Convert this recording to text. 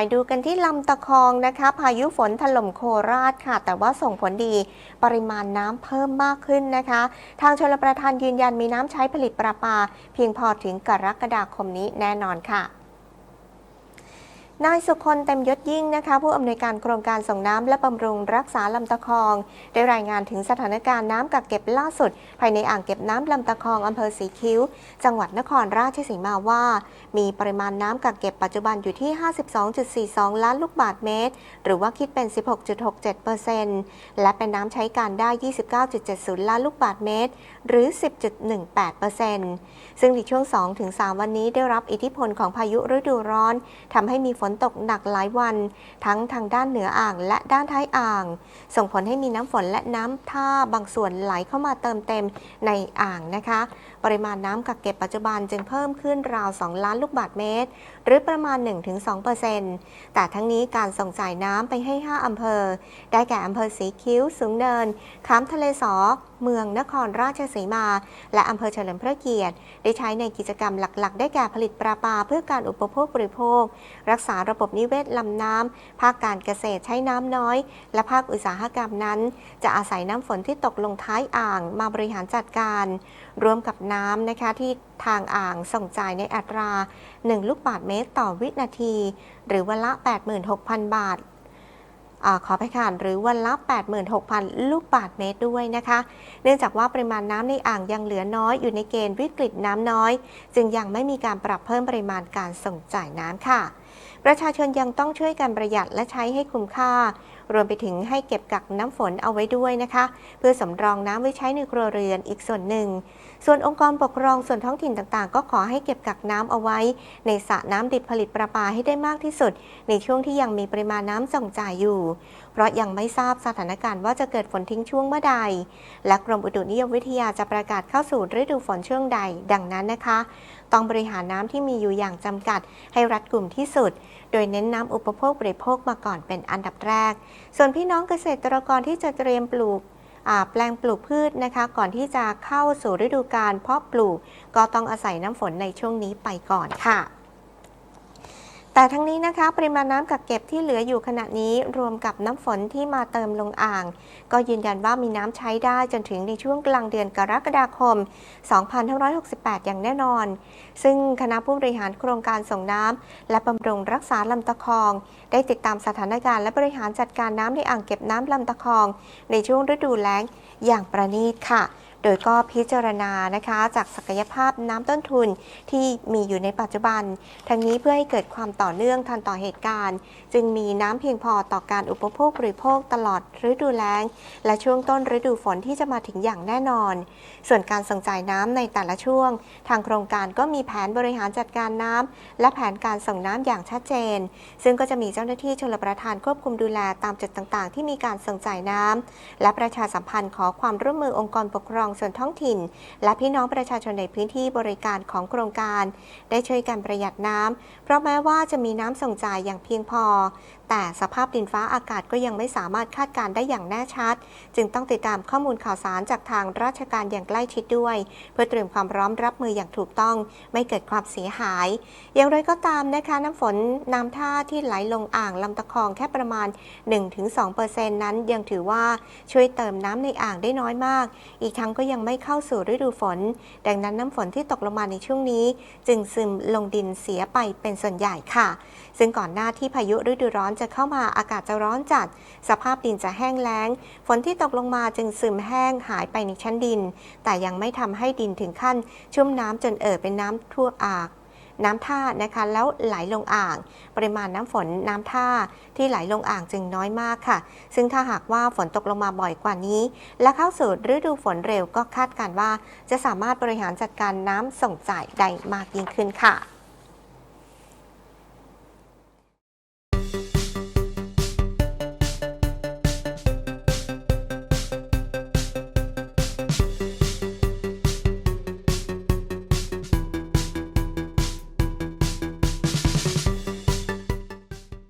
ไปดูกันที่ลำตะคองนะคะ พายุฝนถล่มโคราชค่ะ แต่ว่าส่งผลดีปริมาณน้ำเพิ่มมากขึ้นนะคะ ทางชลประทานยืนยันมีน้ำใช้ผลิตประปา เพียงพอถึงกรกฎาคมนี้แน่นอนค่ะ นายสุคนเต็มยศยิ่งนะคะ ผู้อำนวยการโครงการส่งน้ำและบำรุงรักษาลำตะคอง ได้รายงานถึงสถานการณ์น้ำกักเก็บล่าสุด ภายในอ่างเก็บน้ำลำตะคองอำเภอสีคิ้ว จังหวัดนครราชสีมาว่า มีปริมาณน้ำกักเก็บปัจจุบันอยู่ที่ 52.42 ล้านลูกบาศก์เมตร หรือว่าคิดเป็น 16.67%และเป็นน้ำใช้การได้ 29.70 ล้านลูกบาศก์เมตร หรือ 10.18%ซึ่งในช่วง 2-3 วันนี้ได้รับอิทธิพลของพายุฤดูร้อนทำให้มีฝนนตกหนักหลายวัน ทั้งทางด้านเหนืออ่างและด้านท้ายอ่าง ส่งผลให้มีน้ำฝนและน้ำท่าบางส่วนไหลเข้ามาเติมเต็มในอ่างนะคะ ปริมาณน้ำกักเก็บปัจจุบันจึงเพิ่มขึ้นราว 2 ล้านลูกบาศก์เมตร หรือประมาณ 1-2%แต่ทั้งนี้การส่งจ่ายน้ำไปให้ 5อำเภอ ได้แก่อำเภอสีคิ้ว สูงเนินขามทะเลสอ เมืองนครราชสีมา และอำเภอเฉลิมพระเกียรติ ได้ใช้ในกิจกรรมหลักๆ ได้แก่ผลิตปลาปลาเพื่อการอุปโภคบริโภค รักษาระบบนิเวศลำน้ำภาคการเกษตรใช้น้ำน้อย และภาคอุตสาหกรรมนั้น จะอาศัยน้ำฝนที่ตกลงท้ายอ่างมาบริหารจัดการรวมกับน้ำนะคะที่ทางอ่างส่งจ่ายในอัตรา 1 ลูกบาศก์เมตรต่อวินาที หรือวันละ 86,000 บาท อขอไปค่ะหรือวันละ 86,000 ลูกบาทเมตรด้วยนะคะ เนื่องจากว่าปริมาณน้ำในอ่างยังเหลือน้อยอยู่ในเกณฑ์วิกฤตน้ำน้อย จึงยังไม่มีการปรับเพิ่มปริมาณการส่งจ่ายน้ำค่ะ ประชาชนยังต้องช่วยกันประหยัดและใช้ให้คุ้มค่า รวมไปถึงให้เก็บกักน้ำฝนเอาไว้ด้วยนะคะ เพื่อสำรองน้ำไว้ใช้ในครัวเรือนอีกส่วนหนึ่ง ส่วนองค์กรปกครองส่วนท้องถิ่นต่างๆ ก็ขอให้เก็บกักน้ำเอาไว้ ในสระน้ำดิบผลิตประปาให้ได้มากที่สุด ในช่วงที่ยังมีปริมาณน้ำส่งจ่ายอยู่ เพราะยังไม่ทราบสถานการณ์ว่าจะเกิดฝนทิ้งช่วงเมื่อใด และกรมอุตุนิยมวิทยาจะประกาศเข้าสู่ฤดูฝนช่วงใด ดังนั้นนะคะ ต้องบริหารน้ำที่มีอยู่อย่างจำกัด ให้รัดกลุ่มที่สุด โดยเน้นน้ำอุปโภคบริโภคมาก่อนเป็นอันดับแรกส่วนพี่น้องเกษตรกรที่จะเตรียมปลูกแปลงปลูกพืชนะคะ ก่อนที่จะเข้าสู่ฤดูการเพาะปลูก ก็ต้องอาศัยน้ำฝนในช่วงนี้ไปก่อนค่ะ แต่ทั้งนี้นะคะ ปริมาณน้ำกักเก็บที่เหลืออยู่ขณะนี้รวมกับน้ำฝนที่มาเติมลงอ่าง ก็ยืนยันว่ามีน้ำใช้ได้จนถึงในช่วงกลางเดือนกรกฎาคม 2568 อย่างแน่นอน ซึ่งคณะผู้บริหารโครงการส่งน้ำและบำรุงรักษาลำตะคอง ได้ติดตามสถานการณ์และบริหารจัดการน้ำในอ่างเก็บน้ำลำตะคอง ในช่วงฤดูแล้งอย่างประณีตค่ะ โดยก็พิจารณานะคะจากศักยภาพน้ำต้นทุนที่มีอยู่ในปัจจุบัน ทั้งนี้เพื่อให้เกิดความต่อเนื่องทันต่อเหตุการณ์ จึงมีน้ำเพียงพอต่อการอุปโภคบริโภคตลอดฤดูแล้ง และช่วงต้นฤดูฝนที่จะมาถึงอย่างแน่นอน ส่วนการส่งจ่ายน้ำในแต่ละช่วง ทางโครงการก็มีแผนบริหารจัดการน้ำและแผนการส่งน้ำอย่างชัดเจน ซึ่งก็จะมีเจ้าหน้าที่ชลประทานควบคุมดูแลตามจุดต่างๆ ที่มีการส่งจ่ายน้ำและประชาสัมพันธ์ขอความร่วมมือองค์กรปกครองส่วนท้องถิ่น และพี่น้องประชาชนในพื้นที่บริการของโครงการ ได้ช่วยกันประหยัดน้ำเพราะแม้ว่าจะมีน้ำส่งจ่ายอย่างเพียงพอ แต่สภาพดินฟ้าอากาศก็ยังไม่สามารถคาดการได้อย่างแน่ชัด จึงต้องติดตามข้อมูลข่าวสารจากทางราชการอย่างใกล้ชิดด้วย เพื่อเตรียมความพร้อมรับมืออย่างถูกต้อง ไม่เกิดความเสียหาย อย่างไรก็ตามนะคะน้ำฝนน้ำท่าที่ไหลลงอ่างลำตะคองแค่ประมาณ 1-2%นั้นยังถือว่าช่วยเติมน้ำในอ่างได้น้อยมาก อีกทั้งก็ยังไม่เข้าสู่ฤดูฝน ดังนั้นน้ำฝนที่ตกลงมาในช่วงนี้ จึงซึมลงดินเสียไปเป็นส่วนใหญ่ค่ะ ซึ่งก่อนหน้าที่พายุฤดูร้อนจะเข้ามาอากาศจะร้อนจัด สภาพดินจะแห้งแล้ง ฝนที่ตกลงมาจึงซึมแห้งหายไปในชั้นดิน แต่ยังไม่ทำให้ดินถึงขั้น ชุ่มน้ำจนเอ่อเป็นน้ำทั่วอางน้ำท่านะคะแล้วไหลลงอ่าง ปริมาณน้ำฝนน้ำท่าที่ไหลลงอ่างจึงน้อยมากค่ะ ซึ่งถ้าหากว่าฝนตกลงมาบ่อยกว่านี้ และเข้าสู่ฤดูฝนเร็วก็คาดการณ์ว่า จะสามารถบริหารจัดการน้ำส่งจ่ายได้มากยิ่งขึ้นค่ะ